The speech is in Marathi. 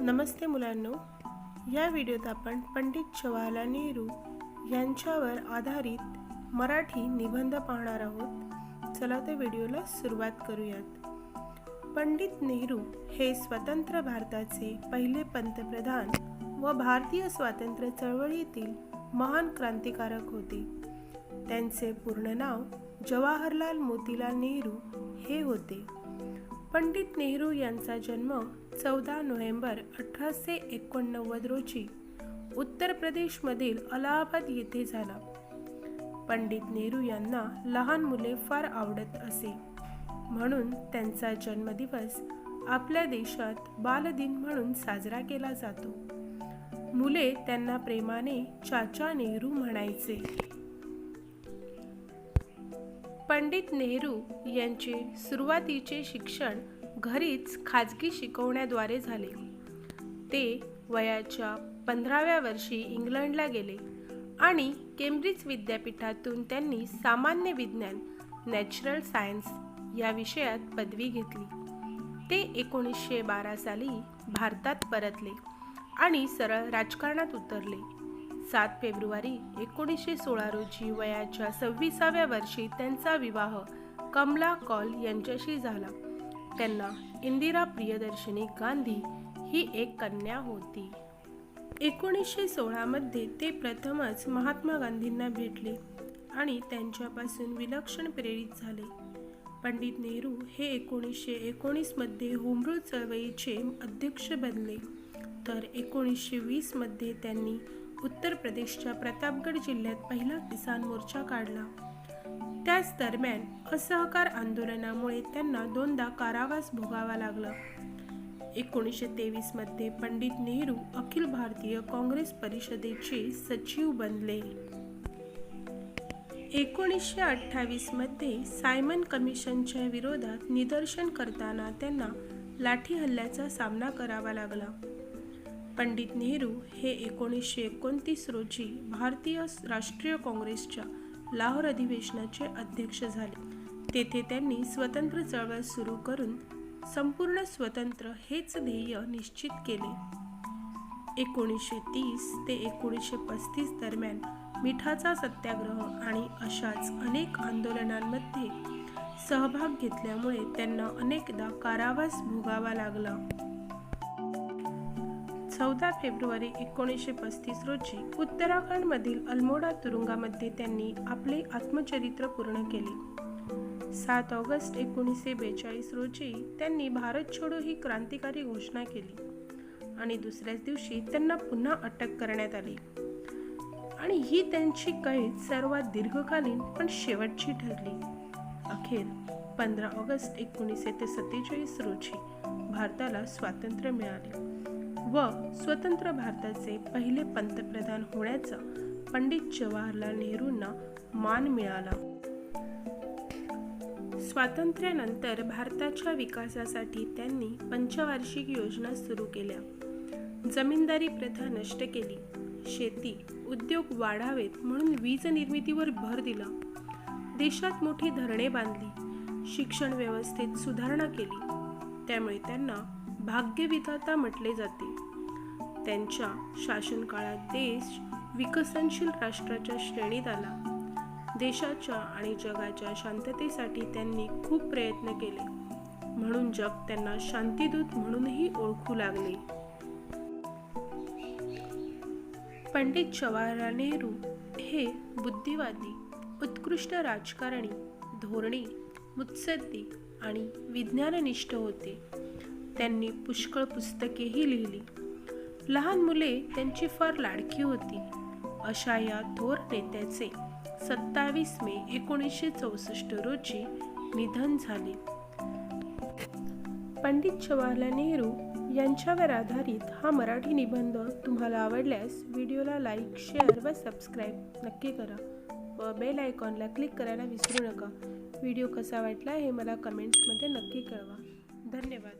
नमस्ते मुलांनो. या व्हिडिओत आपण पंडित जवाहरलाल नेहरू यांच्यावर आधारित मराठी निबंध पाहणार आहोत. चला तर व्हिडिओला सुरुवात करूयात. पंडित नेहरू हे स्वतंत्र भारताचे पहिले पंतप्रधान व भारतीय स्वातंत्र्य चळवळीतील महान क्रांतिकारक होते. त्यांचे पूर्ण नाव जवाहरलाल मोतीलाल नेहरू हे होते. पंडित नेहरू यांचा जन्म चौदा नोव्हेंबर अठराशे एकोणनव्वद रोजी उत्तर प्रदेशमधील अलाहाबाद येथे झाला. पंडित नेहरू यांना लहान मुले फार आवडत असे. म्हणून त्यांचा जन्मदिवस आपल्या देशात बालदिन म्हणून साजरा केला जातो. मुले त्यांना प्रेमाने चाचा नेहरू म्हणायचे. पंडित नेहरू यांचे सुरुवातीचे शिक्षण घरीच खाजगी शिकवण्याद्वारे झाले. ते वयाच्या पंधराव्या वर्षी इंग्लंडला गेले आणि केम्ब्रिज विद्यापीठातून त्यांनी सामान्य विज्ञान नॅचरल सायन्स या विषयात पदवी घेतली. ते एकोणीसशे बारा साली भारतात परतले आणि सरळ राजकारणात उतरले. सात फेब्रुवारी एकोणीसशे सोळा रोजी वयाच्या सव्वीसाव्या वर्षी त्यांचा विवाह कमला कॉल यांच्याशी झाला. त्यांना इंदिरा प्रियदर्शनी गांधी ही एक कन्या होती. एकोणीसशे सोळामध्ये ते प्रथमच महात्मा गांधींना भेटले आणि त्यांच्यापासून विलक्षण प्रेरित झाले. पंडित नेहरू हे एकोणीसशे एकोणीसमध्ये होमरू चळवळीचे अध्यक्ष बनले. तर एकोणीसशे वीसमध्ये त्यांनी उत्तर प्रदेशच्या प्रतापगड जिल्ह्यात पहिला किसान मोर्चा काढला. त्याच दरम्यान असहकार आंदोलनामुळे त्यांना दोनदा कारावास भोगावा लागला. एकोणीसशे तेवीसमध्ये पंडित नेहरू अखिल भारतीय काँग्रेस परिषदेचे सचिव बनले. एकोणीसशे अठ्ठावीसमध्ये सायमन कमिशनच्या विरोधात निदर्शन करताना त्यांना लाठी हल्ल्याचा सामना करावा लागला. पंडित नेहरू हे एकोणीसशे एकोणतीस रोजी भारतीय राष्ट्रीय काँग्रेसच्या लाहोर अधिवेशनाचे अध्यक्ष झाले. तेथे त्यांनी स्वतंत्र चळवळ सुरू करून संपूर्ण स्वतंत्र हेच ध्येय निश्चित केले. एकोणीसशे तीस ते एकोणीसशे पस्तीस दरम्यान मिठाचा सत्याग्रह आणि अशाच अनेक आंदोलनांमध्ये सहभाग घेतल्यामुळे त्यांना अनेकदा कारावास भोगावा लागला. चौदा फेब्रुवारी एकोणीसशे पस्तीस रोजी उत्तराखंडमधील अल्मोडा तुरुंगामध्ये त्यांनी आपले आत्मचरित्र पूर्ण केले. सात ऑगस्ट एकोणीसशे बेचाळीस रोजी त्यांनी भारत छोडो ही क्रांतिकारी घोषणा केली आणि दुसऱ्याच दिवशी त्यांना पुन्हा अटक करण्यात आली. आणि ही त्यांची कैद सर्वात दीर्घकालीन पण शेवटची ठरली. अखेर पंधरा ऑगस्ट एकोणीसशे ते सत्तेचाळीस रोजी भारताला स्वातंत्र्य मिळाले. व स्वतंत्र भारताचे पहिले पंतप्रधान होण्याचं पंडित जवाहरलाल नेहरूंना मान मिळाला. स्वातंत्र्यानंतर भारताच्या विकासासाठी त्यांनी पंचवार्षिक योजना सुरू केल्या. जमीनदारी प्रथा नष्ट केली. शेती उद्योग वाढावेत म्हणून वीज निर्मितीवर भर दिला. देशात मोठी धरणे बांधली. शिक्षण व्यवस्थेत सुधारणा केली. त्यामुळे त्यांना भाग्यविधाता म्हटले जाते. त्यांच्या शासनकाळात देश विकसनशील राष्ट्राच्या श्रेणीत आला. देशाच्या आणि जगाच्या शांततेसाठी त्यांनी खूप प्रयत्न केले. म्हणून जग त्यांना शांतीदूत म्हणूनही ओळखू लागले. पंडित जवाहरलाल नेहरू हे बुद्धिवादी उत्कृष्ट राजकारणी धोरणी मुत्सद्दी आणि विज्ञाननिष्ठ होते. त्यांनी पुष्कळ पुस्तकेही लिहिली. लहान मुले त्यांची फार लाडकी होती. अशा या थोर नेत्याचे सत्तावीस मे एकोणीसशे चौसष्ट रोजी निधन झाले. पंडित जवाहरलाल नेहरू यांच्यावर आधारित हा मराठी निबंध तुम्हाला आवडल्यास व्हिडिओला लाईक शेअर व सबस्क्राईब नक्की करा व बेल आयकॉनला क्लिक करायला विसरू नका. व्हिडिओ कसा वाटला हे मला कमेंट्समध्ये नक्की कळवा. धन्यवाद.